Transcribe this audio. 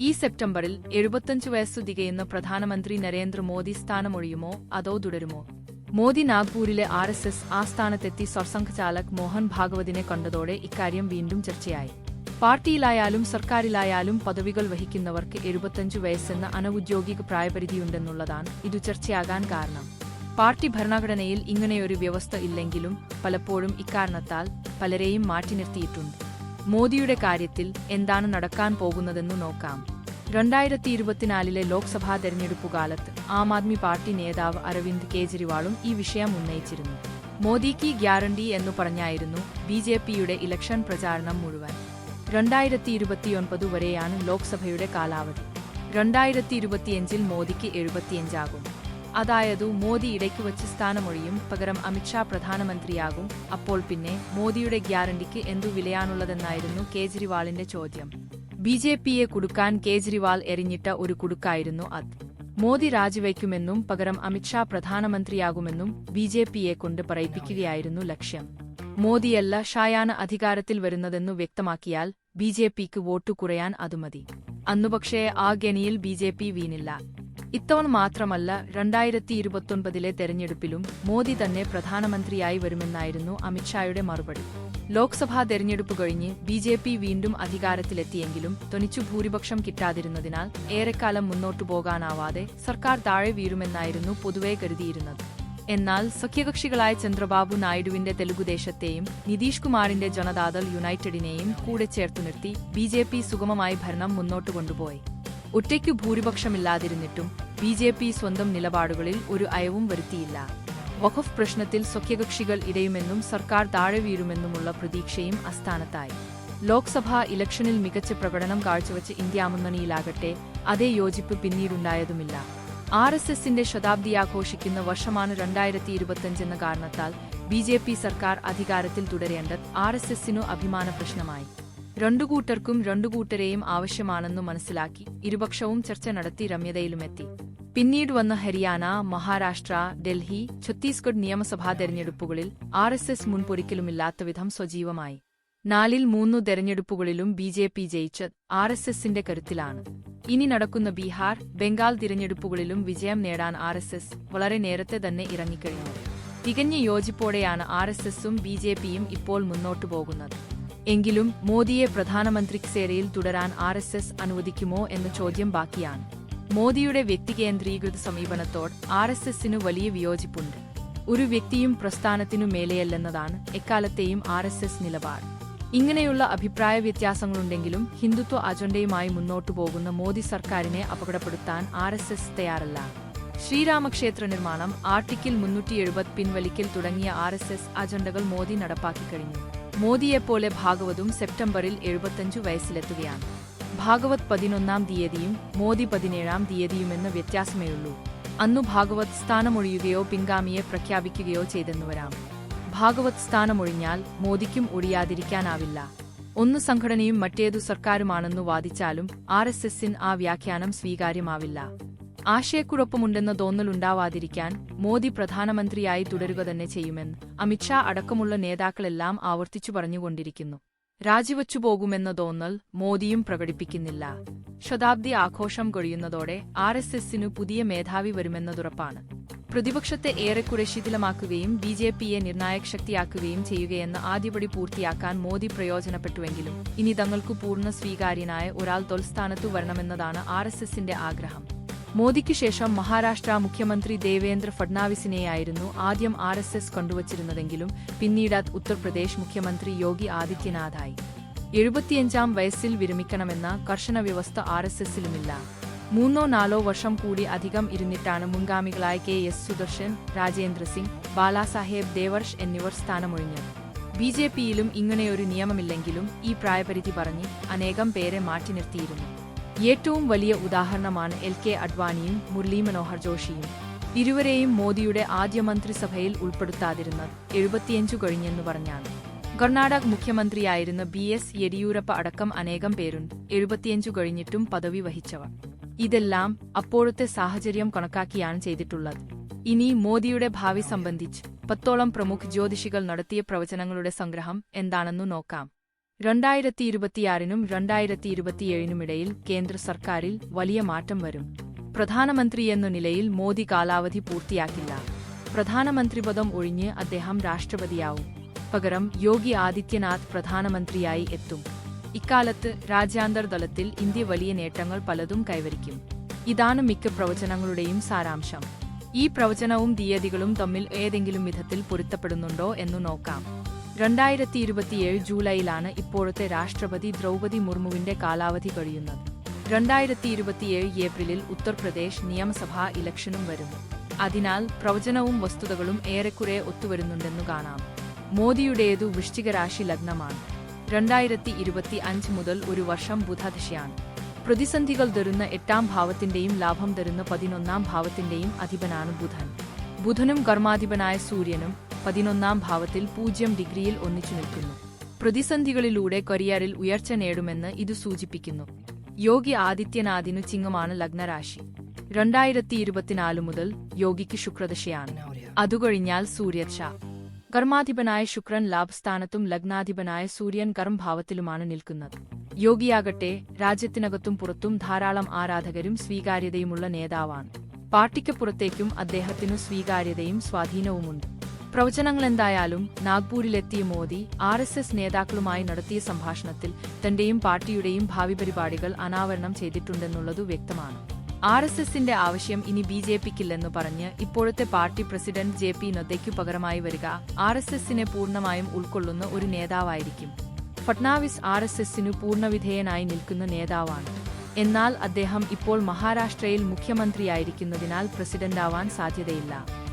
ഈ സെപ്റ്റംബറിൽ എഴുപത്തഞ്ച് വയസ്സു തികയുന്ന പ്രധാനമന്ത്രി നരേന്ദ്രമോദി സ്ഥാനമൊഴിയുമോ? അതോ തുടരുമോ? മോദി നാഗ്പൂരിലെ ആർ എസ് എസ് ആസ്ഥാനത്തെത്തി സർസംഘ് ചാലക് മോഹൻ ഭാഗവതിനെ കണ്ടതോടെ ഇക്കാര്യം വീണ്ടും ചർച്ചയായി. പാർട്ടിയിലായാലും സർക്കാരിലായാലും പദവികൾ വഹിക്കുന്നവർക്ക് എഴുപത്തഞ്ചു വയസ്സെന്ന അനൌദ്യോഗിക പ്രായപരിധിയുണ്ടെന്നുള്ളതാണ് ഇതു ചർച്ചയാകാൻ കാരണം. പാർട്ടി ഭരണഘടനയിൽ ഇങ്ങനെയൊരു വ്യവസ്ഥ ഇല്ലെങ്കിലും പലപ്പോഴും ഇക്കാരണത്താൽ പലരെയും മാറ്റി നിർത്തിയിട്ടുണ്ട്. മോദിയുടെ കാര്യത്തിൽ എന്താണ് നടക്കാൻ പോകുന്നതെന്നു നോക്കാം. രണ്ടായിരത്തി ഇരുപത്തിനാലിലെ ലോക്സഭാ തെരഞ്ഞെടുപ്പു കാലത്ത് ആം ആദ്മി പാർട്ടി നേതാവ് അരവിന്ദ് കേജ്രിവാളും ഈ വിഷയം ഉന്നയിച്ചിരുന്നു. മോദിക്ക് ഗ്യാരണ്ടി എന്നു പറഞ്ഞായിരുന്നു ബി ജെ പിയുടെ ഇലക്ഷൻ പ്രചാരണം മുഴുവൻ. രണ്ടായിരത്തി ഇരുപത്തിയൊൻപത് വരെയാണ് ലോക്സഭയുടെ കാലാവധി. രണ്ടായിരത്തി ഇരുപത്തിയഞ്ചിൽ മോദിക്ക് എഴുപത്തിയഞ്ചാകും. അതായത് മോദി ഇടയ്ക്ക് വച്ച് സ്ഥാനമൊഴിയും പകരം അമിത്ഷാ പ്രധാനമന്ത്രിയാകും. അപ്പോൾ പിന്നെ മോദിയുടെ ഗ്യാരണ്ടിക്ക് എന്തു വിലയാണുള്ളതെന്നായിരുന്നു കേജ്രിവാളിന്റെ ചോദ്യം. ബി ജെ പിയെ കുടുക്കാൻ കേജ്രിവാൾ എറിഞ്ഞിട്ട ഒരു കുടുക്കായിരുന്നു അത്. മോദി രാജിവയ്ക്കുമെന്നും പകരം അമിത്ഷാ പ്രധാനമന്ത്രിയാകുമെന്നും ബി ജെ പിയെ കൊണ്ട് പറയിപ്പിക്കുകയായിരുന്നു ലക്ഷ്യം. മോദിയല്ല ഷായാണ് അധികാരത്തിൽ വരുന്നതെന്നു വ്യക്തമാക്കിയാൽ ബി ജെ പിക്ക് വോട്ടു കുറയാൻ അതുമതി. അന്നുപക്ഷേ ആ ഗനിയിൽ ബി ജെ പി വീണില്ല. ഇത്തവണ മാത്രമല്ല രണ്ടായിരത്തി ഇരുപത്തൊൻപതിലെ തെരഞ്ഞെടുപ്പിലും മോദി തന്നെ പ്രധാനമന്ത്രിയായി വരുമെന്നായിരുന്നു അമിത്ഷായുടെ മറുപടി. ലോക്സഭാ തെരഞ്ഞെടുപ്പ് കഴിഞ്ഞ് ബി ജെ പി വീണ്ടും അധികാരത്തിലെത്തിയെങ്കിലും തൊനിച്ചു ഭൂരിപക്ഷം കിട്ടാതിരുന്നതിനാൽ ഏറെക്കാലം മുന്നോട്ടു പോകാനാവാതെ സർക്കാർ താഴെ വീഴുമെന്നായിരുന്നു പൊതുവെ കരുതിയിരുന്നത്. എന്നാൽ സഖ്യകക്ഷികളായ ചന്ദ്രബാബു നായിഡുവിന്റെ തെലുഗുദേശത്തെയും നിതീഷ് കുമാറിന്റെ ജനതാദൾ യുണൈറ്റഡിനെയും കൂടെ ചേർത്തു നിർത്തി ബി സുഗമമായി ഭരണം മുന്നോട്ടു കൊണ്ടുപോയി. ഒറ്റയ്ക്കു ഭൂരിപക്ഷമില്ലാതിരുന്നിട്ടും ബി ജെ പി സ്വന്തം നിലപാടുകളിൽ ഒരു അയവും വരുത്തിയില്ല. വഖഫ് പ്രശ്നത്തിൽ സഖ്യകക്ഷികൾ ഇടയുമെന്നും സർക്കാർ താഴെ വീഴുമെന്നുമുള്ള പ്രതീക്ഷയും അസ്ഥാനത്തായി ലോക്സഭാ ഇലക്ഷനിൽ മികച്ച പ്രകടനം കാഴ്ചവെച്ച ഇന്ത്യ മുന്നണിയിലാകട്ടെ അതേ യോജിപ്പ് പിന്നീടുണ്ടായതുമില്ല. ആർ എസ് എസിന്റെ ശതാബ്ദി ആഘോഷിക്കുന്ന വർഷമാണ് രണ്ടായിരത്തി ഇരുപത്തിയഞ്ചെന്ന കാരണത്താൽ ബി ജെ പി സർക്കാർ അധികാരത്തിൽ തുടരേണ്ടത് ആർ എസ് എസിനു അഭിമാന പ്രശ്നമായി രണ്ടു കൂട്ടർക്കും രണ്ടു കൂട്ടരെയും ആവശ്യമാണെന്നു മനസ്സിലാക്കി ഇരുപക്ഷവും ചർച്ച നടത്തി രമ്യതയിലുമെത്തി. പിന്നീട് വന്ന ഹരിയാന മഹാരാഷ്ട്ര ഡൽഹി ഛത്തീസ്ഗഡ് നിയമസഭാ തെരഞ്ഞെടുപ്പുകളിൽ ആർ എസ് എസ് മുൻപൊരിക്കലുമില്ലാത്ത വിധം സജീവമായി. നാലിൽ മൂന്നു തെരഞ്ഞെടുപ്പുകളിലും ബി ജെ പി ജയിച്ചത് ആർ എസ് എസിന്റെ കരുത്തിലാണ്. ഇനി നടക്കുന്ന ബീഹാർ ബംഗാൾ തിരഞ്ഞെടുപ്പുകളിലും വിജയം നേടാൻ ആർ എസ് എസ് വളരെ നേരത്തെ തന്നെ ഇറങ്ങിക്കഴിഞ്ഞു. തികഞ്ഞ യോജിപ്പോടെയാണ് ആർ എസ് എസും ബി ജെ പിയും ഇപ്പോൾ മുന്നോട്ടു പോകുന്നത്. എങ്കിലും മോദിയെ പ്രധാനമന്ത്രി സേരയിൽ തുടരാൻ ആർ എസ് എസ് അനുവദിക്കുമോ എന്ന ചോദ്യം ബാക്കിയാണ്. മോദിയുടെ വ്യക്തികേന്ദ്രീകൃത സമീപനത്തോട് ആർ എസ് എസിനു വലിയ വിയോജിപ്പുണ്ട്. ഒരു വ്യക്തിയും പ്രസ്ഥാനത്തിനു മേലെയല്ലെന്നതാണ് എക്കാലത്തെയും ആർ എസ് എസ് നിലപാട്. ഇങ്ങനെയുള്ള അഭിപ്രായ വ്യത്യാസങ്ങളുണ്ടെങ്കിലും ഹിന്ദുത്വ അജണ്ടയുമായി മുന്നോട്ടു പോകുന്ന മോദി സർക്കാരിനെ അപകടപ്പെടുത്താൻ ആർ എസ് എസ് തയ്യാറല്ല. ശ്രീരാമക്ഷേത്ര നിർമ്മാണം ആർട്ടിക്കിൾ മുന്നൂറ്റി എഴുപത് പിൻവലിക്കൽ തുടങ്ങിയ ആർ എസ് എസ് അജണ്ടകൾ മോദി നടപ്പാക്കി കഴിഞ്ഞു. മോദിയെപ്പോലെ ഭാഗവതും സെപ്റ്റംബറിൽ എഴുപത്തഞ്ചു വയസ്സിലെത്തുകയാണ്. ഭാഗവത് പതിനൊന്നാം തീയതിയും മോദി പതിനേഴാം തീയതിയുമെന്ന വ്യത്യാസമേയുള്ളൂ. അന്നു ഭാഗവത് സ്ഥാനമൊഴിയുകയോ പിൻഗാമിയെ പ്രഖ്യാപിക്കുകയോ ചെയ്തെന്നു വരാം ഭാഗവത് സ്ഥാനമൊഴിഞ്ഞാൽ മോദിക്കും ഒഴിയാതിരിക്കാനാവില്ല. ഒന്ന് സംഘടനയും മറ്റേതു സർക്കാരുമാണെന്നു വാദിച്ചാലും ആർ എസ് എസിന് ആ വ്യാഖ്യാനം സ്വീകാര്യമാവില്ല. ആശയക്കുഴപ്പമുണ്ടെന്ന തോന്നലുണ്ടാവാതിരിക്കാൻ മോദി പ്രധാനമന്ത്രിയായി തുടരുക തന്നെ ചെയ്യുമെന്ന് അമിത്ഷാ അടക്കമുള്ള നേതാക്കളെല്ലാം ആവർത്തിച്ചു പറഞ്ഞുകൊണ്ടിരിക്കുന്നു. രാജിവച്ചു പോകുമെന്ന തോന്നൽ മോദിയും പ്രകടിപ്പിക്കുന്നില്ല. ശതാബ്ദി ആഘോഷം കൊഴിയുന്നതോടെ ആർ എസ് എസിനു പുതിയ മേധാവി വരുമെന്നതുറപ്പാണ് പ്രതിപക്ഷത്തെ ഏറെക്കുറെ ശിഥിലമാക്കുകയും ബി ജെ പിയെ നിർണായക ശക്തിയാക്കുകയും ചെയ്യുകയെന്ന ആദ്യപടി പൂർത്തിയാക്കാൻ മോദി പ്രയോജനപ്പെട്ടുവെങ്കിലും ഇനി തങ്ങൾക്കു പൂർണ സ്വീകാര്യനായ ഒരാൾ തൊൽസ്ഥാനത്തു വരണമെന്നതാണ് ആർ എസ് എസിന്റെ ആഗ്രഹം. മോദിക്കു ശേഷം മഹാരാഷ്ട്ര മുഖ്യമന്ത്രി ദേവേന്ദ്ര ഫഡ്നാവിസിനെയായിരുന്നു ആദ്യം ആർ എസ് എസ് കൊണ്ടുവച്ചിരുന്നതെങ്കിലും പിന്നീട് ഉത്തർപ്രദേശ് മുഖ്യമന്ത്രി യോഗി ആദിത്യനാഥായി. എഴുപത്തിയഞ്ചാം വയസ്സിൽ വിരമിക്കണമെന്ന കർശന വ്യവസ്ഥ ആർ എസ് എസിലുമില്ല. മൂന്നോ നാലോ വർഷം കൂടി അധികം ഇരുന്നിട്ടാണ് മുൻഗാമികളായ കെ എസ് സുദർശൻ രാജേന്ദ്ര സിംഗ് ബാലാസാഹേബ് ദേവർഷ് എന്നിവർ സ്ഥാനമൊഴിഞ്ഞത്. ബി ജെ പിയിലും ഇങ്ങനെയൊരു നിയമമില്ലെങ്കിലും ഈ പ്രായപരിധി പറഞ്ഞ് അനേകം പേരെ മാറ്റി നിർത്തിയിരുന്നു. ഏറ്റവും വലിയ ഉദാഹരണമാണ് എൽ കെ അഡ്വാനിയും മുരളി മനോഹർ ജോഷിയും. ഇരുവരെയും മോദിയുടെ ആദ്യ മന്ത്രിസഭയിൽ ഉൾപ്പെടുത്താതിരുന്നത് എഴുപത്തിയഞ്ചു കഴിഞ്ഞെന്ന് പറഞ്ഞാണ്. കർണാടക മുഖ്യമന്ത്രിയായിരുന്ന ബി എസ് യെഡിയൂരപ്പ അടക്കം അനേകം പേരുണ്ട് എഴുപത്തിയഞ്ചു കഴിഞ്ഞിട്ടും പദവി വഹിച്ചവർ. ഇതെല്ലാം അപ്പോഴത്തെ സാഹചര്യം കണക്കാക്കിയാണ് ചെയ്തിട്ടുള്ളത്. ഇനി മോദിയുടെ ഭാവി സംബന്ധിച്ച് പത്തോളം പ്രമുഖ ജ്യോതിഷികൾ നടത്തിയ പ്രവചനങ്ങളുടെ സംഗ്രഹം എന്താണെന്നു നോക്കാം. രണ്ടായിരത്തി ഇരുപത്തിയാറിനും രണ്ടായിരത്തി ഇരുപത്തിയേഴിനുമിടയിൽ കേന്ദ്ര സർക്കാരിൽ വലിയ മാറ്റം വരും. പ്രധാനമന്ത്രി എന്ന നിലയിൽ മോദി കാലാവധി പൂർത്തിയാക്കില്ല. പ്രധാനമന്ത്രി പദം ഒഴിഞ്ഞ് അദ്ദേഹം രാഷ്ട്രപതിയാവും. പകരം യോഗി ആദിത്യനാഥ് പ്രധാനമന്ത്രിയായി എത്തും. ഇക്കാലത്ത് രാജ്യാന്തര തലത്തിൽ ഇന്ത്യ വലിയ നേട്ടങ്ങൾ പലതും കൈവരിക്കും. ഇതാണ് മിക്ക പ്രവചനങ്ങളുടെയും സാരാംശം. ഈ പ്രവചനവും തീയതികളും തമ്മിൽ ഏതെങ്കിലും വിധത്തിൽ പൊരുത്തപ്പെടുന്നുണ്ടോ എന്നു നോക്കാം. രണ്ടായിരത്തി ഇരുപത്തിയേഴ് ജൂലൈയിലാണ് ഇപ്പോഴത്തെ രാഷ്ട്രപതി ദ്രൗപതി മുർമുവിന്റെ കാലാവധി കഴിയുന്നത്. രണ്ടായിരത്തി ഇരുപത്തിയേഴ് ഏപ്രിലിൽ ഉത്തർപ്രദേശ് നിയമസഭാ ഇലക്ഷനും വരുന്നു. അതിനാൽ പ്രവചനവും വസ്തുതകളും ഏറെക്കുറെ ഒത്തുവരുന്നുണ്ടെന്നു കാണാം. മോദിയുടേതു വൃശ്ചികരാശി ലഗ്നമാണ്. രണ്ടായിരത്തി ഇരുപത്തി അഞ്ച് മുതൽ ഒരു വർഷം ബുധദശയാണ്. പ്രതിസന്ധികൾ തരുന്ന എട്ടാം ഭാവത്തിന്റെയും ലാഭം തരുന്ന പതിനൊന്നാം ഭാവത്തിന്റെയും അധിപനാണ് ബുധൻ. ബുധനും കർമാധിപനായ സൂര്യനും പതിനൊന്നാം ഭാവത്തിൽ പൂജ്യം ഡിഗ്രിയിൽ ഒന്നിച്ചു നിൽക്കുന്നു. പ്രതിസന്ധികളിലൂടെ കരിയറിൽ ഉയർച്ച നേടുമെന്ന് ഇത് സൂചിപ്പിക്കുന്നു. യോഗി ആദിത്യനാഥിനു ചിങ്ങമാണ് ലഗ്നരാശി. രണ്ടായിരത്തി ഇരുപത്തിനാല് മുതൽ യോഗിക്ക് ശുക്രദശയാണ്. അതുകഴിഞ്ഞാൽ സൂര്യർഷ കർമാധിപനായ ശുക്രൻ ലാഭസ്ഥാനത്തും ലഗ്നാധിപനായ സൂര്യൻ കർമ്മഭാവത്തിലുമാണ് നിൽക്കുന്നത്. യോഗിയാകട്ടെ രാജ്യത്തിനകത്തും പുറത്തും ധാരാളം ആരാധകരും സ്വീകാര്യതയുമുള്ള നേതാവാണ്. പാർട്ടിക്ക് പുറത്തേക്കും അദ്ദേഹത്തിനു സ്വീകാര്യതയും സ്വാധീനവുമുണ്ട്. പ്രവചനങ്ങളെന്തായാലും നാഗ്പൂരിലെത്തിയ മോദി ആർ എസ് എസ് നേതാക്കളുമായി നടത്തിയ സംഭാഷണത്തിൽ തന്റെയും പാർട്ടിയുടെയും ഭാവി പരിപാടികൾ അനാവരണം ചെയ്തിട്ടുണ്ടെന്നുള്ളതു വ്യക്തമാണ്. ആർ എസ് എസിന്റെ ആവശ്യം ഇനി ബി ജെ പിക്കില്ലെന്ന് പറഞ്ഞ് ഇപ്പോഴത്തെ പാർട്ടി പ്രസിഡന്റ് ജെ പി നദ്ദയ്ക്കു പകരമായി വരിക ആർ എസ് എസിനെ പൂർണമായും ഉൾക്കൊള്ളുന്ന ഒരു നേതാവായിരിക്കും. ഫട്നാവിസ് ആർ എസ് എസിനു പൂർണവിധേയനായി നിൽക്കുന്ന നേതാവാണ്. എന്നാൽ അദ്ദേഹം ഇപ്പോൾ മഹാരാഷ്ട്രയിൽ മുഖ്യമന്ത്രിയായിരിക്കുന്നതിനാൽ പ്രസിഡന്റാവാൻ സാധ്യതയില്ല.